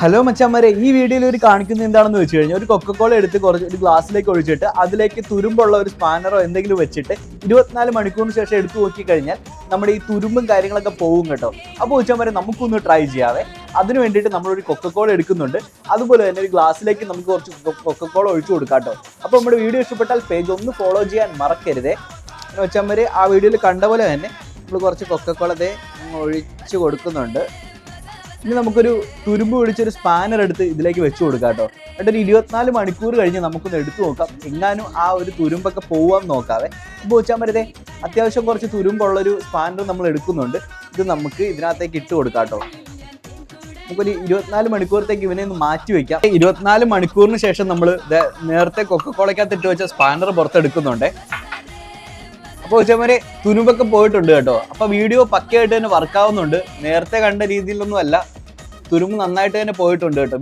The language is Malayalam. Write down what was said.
ഹലോ മച്ചാമാരെ ഈ വീഡിയോയിൽ ഒരു കാണിക്കുന്നത് എന്താണെന്ന് വെച്ച് കഴിഞ്ഞാൽ ഒരു കൊക്കക്കോള എടുത്ത് കുറച്ച് ഒരു ഗ്ലാസ്സിലേക്ക് ഒഴിച്ചിട്ട് അതിലേക്ക് തുരുമ്പുള്ള ഒരു സ്പാനറോ എന്തെങ്കിലും വെച്ചിട്ട് ഇരുപത്തിനാല് മണിക്കൂറിന് ശേഷം എടുത്തു നോക്കി കഴിഞ്ഞാൽ നമ്മുടെ ഈ തുരുമ്പും കാര്യങ്ങളൊക്കെ പോകും കേട്ടോ. അപ്പോൾ മച്ചാമാരെ നമുക്കൊന്ന് ട്രൈ ചെയ്യാവേ. അതിന് വേണ്ടിയിട്ട് നമ്മളൊരു കൊക്കക്കോള എടുക്കുന്നുണ്ട്. അതുപോലെ തന്നെ ഒരു ഗ്ലാസ്സിലേക്ക് നമുക്ക് കുറച്ച് കൊക്കക്കോള ഒഴിച്ചു കൊടുക്കാം കേട്ടോ. അപ്പോൾ നമ്മുടെ വീഡിയോ ഇഷ്ടപ്പെട്ടാൽ പേജ് ഒന്ന് ഫോളോ ചെയ്യാൻ മറക്കരുതേ. എന്ന് ആ വീഡിയോയിൽ കണ്ട പോലെ തന്നെ നമ്മൾ കുറച്ച് കൊക്കക്കോളതെ ഒഴിച്ച് കൊടുക്കുന്നുണ്ട്. ഇനി നമുക്കൊരു തുരുമ്പ് പിടിച്ചൊരു സ്പാനർ എടുത്ത് ഇതിലേക്ക് വെച്ച് കൊടുക്കാം കേട്ടോ. എന്നിട്ട് ഒരു ഇരുപത്തിനാല് മണിക്കൂർ കഴിഞ്ഞ് നമുക്കൊന്ന് എടുത്തു നോക്കാം. എങ്ങാനും ആ ഒരു തുരുമ്പൊക്കെ പോവാൻ നോക്കാവേ. ഇപ്പോൾ വെച്ചാൽ മരുതേ അത്യാവശ്യം കുറച്ച് തുരുമ്പുള്ളൊരു സ്പാനർ നമ്മൾ എടുക്കുന്നുണ്ട്. ഇത് നമുക്ക് ഇതിനകത്തേക്ക് ഇട്ട് കൊടുക്കാം കേട്ടോ. നമുക്കൊരു ഇരുപത്തിനാല് മണിക്കൂറത്തേക്ക് ഇവനെ ഒന്ന് മാറ്റി വെക്കാം. ഇരുപത്തിനാല് മണിക്കൂറിന് ശേഷം നമ്മൾ നേരത്തെ കൊക്കക്കോളയ്ക്കകത്ത് ഇട്ട് വെച്ച സ്പാനർ പുറത്തെടുക്കുന്നുണ്ട്. അപ്പോൾ ഉച്ചമാരെ തുരുമ്പൊക്കെ പോയിട്ടുണ്ട് കേട്ടോ. അപ്പൊ വീഡിയോ പക്കയായിട്ട് തന്നെ വർക്കാവുന്നുണ്ട് നേരത്തെ കണ്ട രീതിയിലൊന്നും അല്ല. തുരുമ്പ് നന്നായിട്ട് തന്നെ പോയിട്ടുണ്ട് കേട്ടോ.